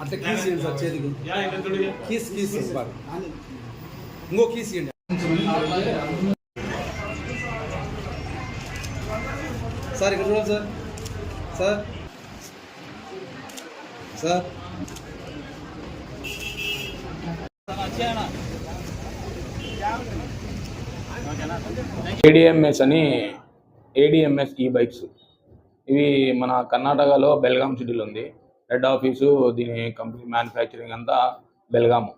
అట్లా కీస్ ఇవ్వండి సార్ చేతికి కీస్ కీస్ బాగా ఇంకో కీస్ ఇవ్వండి సార్ ఇక్కడ చూడండి సార్ సార్ సార్ ఏడిఎంఎస్ అని ఏడిఎంఎస్ ఈ బైక్స్ ఇవి మన కర్ణాటకలో బెల్గాం సిటీలో ఉంది. హెడ్ ఆఫీసు దీని కంపెనీ మ్యానుఫ్యాక్చరింగ్ అంతా బెల్గాము.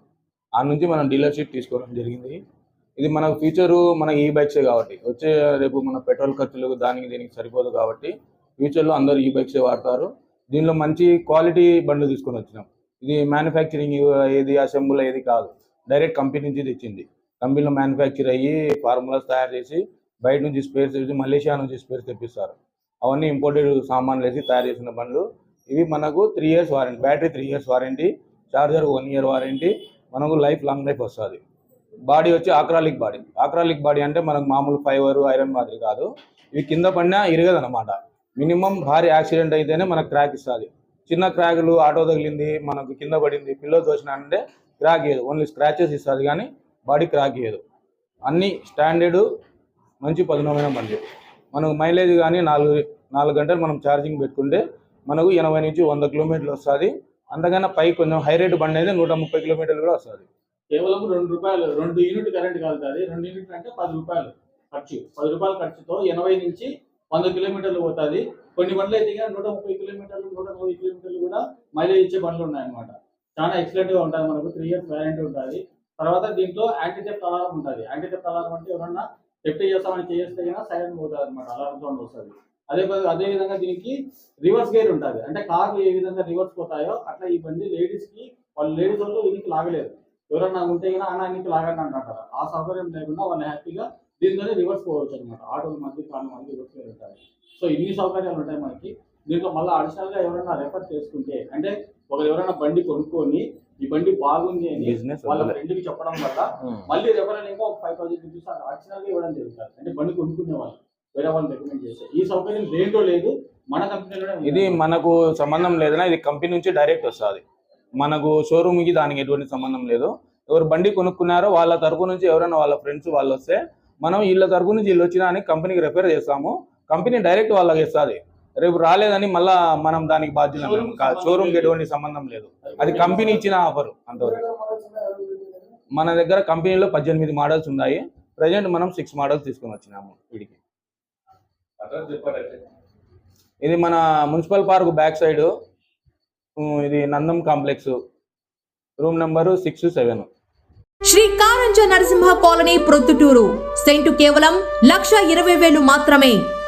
ఆ నుంచి మనం డీలర్షిప్ తీసుకోవడం జరిగింది. ఇది మన ఫ్యూచరు మన ఈ బైక్సే కాబట్టి వచ్చే రేపు మన పెట్రోల్ ఖర్చులు దానికి దీనికి సరిపోదు కాబట్టి ఫ్యూచర్లో అందరూ ఈ బైక్సే వాడతారు. దీనిలో మంచి క్వాలిటీ బండ్లు తీసుకొని వచ్చినాం. ఇది మ్యానుఫ్యాక్చరింగ్ ఏది అసెంబుల్ ఏది కాదు. డైరెక్ట్ కంపెనీ నుంచి తెచ్చింది. కంపెనీలో మ్యానుఫ్యాక్చర్ అయ్యి ఫార్ములాస్ తయారు చేసి బయట నుంచి స్పేర్స్ తెచ్చి మలేషియా నుంచి స్పేర్స్ తెప్పిస్తారు. అవన్నీ ఇంపోర్టెడ్ సామాన్లు వేసి తయారు చేసిన బండ్లు. ఇవి మనకు three years warranty battery three years warranty charger one year warranty మనకు లైఫ్ లాంగ్ లైఫ్ వస్తుంది. బాడీ వచ్చి ఆక్రాలిక్ బాడీ ఆక్రాలిక్ బాడీ అంటే మనకు మామూలు ఫైబర్ ఐరన్ మాదిరి కాదు. ఇవి కింద పడినా ఇరగదన్నమాట. మినిమం భారీ యాక్సిడెంట్ అయితేనే మనకు క్రాక్ ఇస్తుంది. చిన్న క్రాకులు ఆటో తగిలింది మనకు కింద పడింది పిల్లో తోసిన అంటే క్రాక్ ఇయ్యదు. ఓన్లీ స్క్రాచెస్ ఇస్తుంది కానీ బాడీ క్రాక్ ఇయ్యదు. అన్ని స్టాండర్డ్ మంచి పదునమైన బండి మనకు మైలేజ్ కానీ నాలుగు నాలుగు గంటలు మనం ఛార్జింగ్ పెట్టుకుంటే మనకు ఎనభై నుంచి వంద కిలోమీటర్లు వస్తుంది. అంతకన్నా పై కొంచెం హై రేట్ బండి అయితే నూట ముప్పై కిలోమీటర్లు కూడా వస్తుంది. కేవలం రెండు రూపాయలు రెండు యూనిట్ కరెంట్ కలుగుతుంది. రెండు యూనిట్ అంటే పది రూపాయలు ఖర్చు. పది రూపాయల ఖర్చుతో ఎనభై నుంచి వంద కిలోమీటర్లు పోతుంది. కొన్ని బండ్లు అయితే నూట ముప్పై కిలోమీటర్లు నూట నలభై కిలోమీటర్లు కూడా మైలేజ్ ఇచ్చే బండ్లు ఉన్నాయన్నమాట. చాలా ఎక్సలెంట్గా ఉంటుంది మనకు. త్రీ ఇయర్స్ వ్యారంటీ ఉంటుంది. తర్వాత దీంట్లో యాంటీటెప్ అలారం ఉంటుంది. యాంటీటెప్ అలారం అంటే ఎవరన్నా టెప్ట్ చేస్తామని చేస్తే కనుక సైలెంట్ పోతుంది అనమాట అలారం సౌండ్ వస్తుంది. అదే అదే విధంగా దీనికి రివర్స్ గేర్ ఉంటుంది. అంటే కార్లు ఏ విధంగా రివర్స్ పోతాయో అట్లా ఈ బండి లేడీస్కి వాళ్ళు లేడీస్ వాళ్ళు దీనికి లాగలేదు. ఎవరన్నా ఉంటే కదా అన్న నీకు లాగండి అంటారు. ఆ సౌకర్యం లేకుండా వాళ్ళు హ్యాపీగా దీనితోనే రివర్స్ పోవచ్చు అనమాట ఆటోల మధ్య కాళ్ళ మధ్య రివర్స్ గేర్ ఉంటాయి. సో ఇన్ని సౌకర్యాలు ఉంటాయి మనకి. దీంట్లో మళ్ళీ అడిషనల్గా ఎవరైనా రెఫర్ చేసుకుంటే అంటే ఒకరు ఎవరైనా బండి కొనుక్కొని ఈ బండి బాగుంది అని వాళ్ళ. ఫ్రెండ్కి చెప్పడం వల్ల మళ్ళీ రెఫరల్ ఇంకా ఒక ఫైవ్ థౌసండ్ రూపీస్ అడిషనల్గా ఇవ్వడం జరుగుతుంది. అంటే బండి కొనుక్కునే వాళ్ళు వేరే వాళ్ళని రికమెండ్ చేస్తే ఈ సౌకర్యం దేంట్లో లేదు మన కంపెనీలోనే ఉంది. ఇది మనకు సంబంధం లేదన్నా ఇది కంపెనీ నుంచి డైరెక్ట్ వస్తుంది. మనకు షోరూమ్కి దానికి ఎటువంటి సంబంధం లేదు. ఎవరు బండి కొనుక్కున్నారో వాళ్ళ తరపు నుంచి ఎవరైనా వాళ్ళ ఫ్రెండ్స్ వాళ్ళు వస్తే మనం వీళ్ళ తరపు నుంచి వీళ్ళు వచ్చినా అని కంపెనీకి రెఫర్ చేస్తాము. కంపెనీ డైరెక్ట్ వాళ్ళకి ఇస్తుంది. రేపు రాలేదని మళ్ళా మనం దానికి బాధ్యత లేదు. ఎటువంటి సంబంధం లేదు. అది కంపెనీ ఇచ్చిన ఆఫర్ అంతవరకు. మన దగ్గర కంపెనీలో పద్దెనిమిది మోడల్స్ ఉన్నాయి. ప్రజెంట్ మనం సిక్స్ మోడల్స్ తీసుకొని వచ్చినాము వీడికి. ఇది మన మున్సిపల్ పార్క్ బ్యాక్ సైడ్ ఇది Nandam complex room number six seven Shri Karanja Narasimha colony Proddatur. Cent కేవలం లక్ష ఇరవై వేలు మాత్రమే.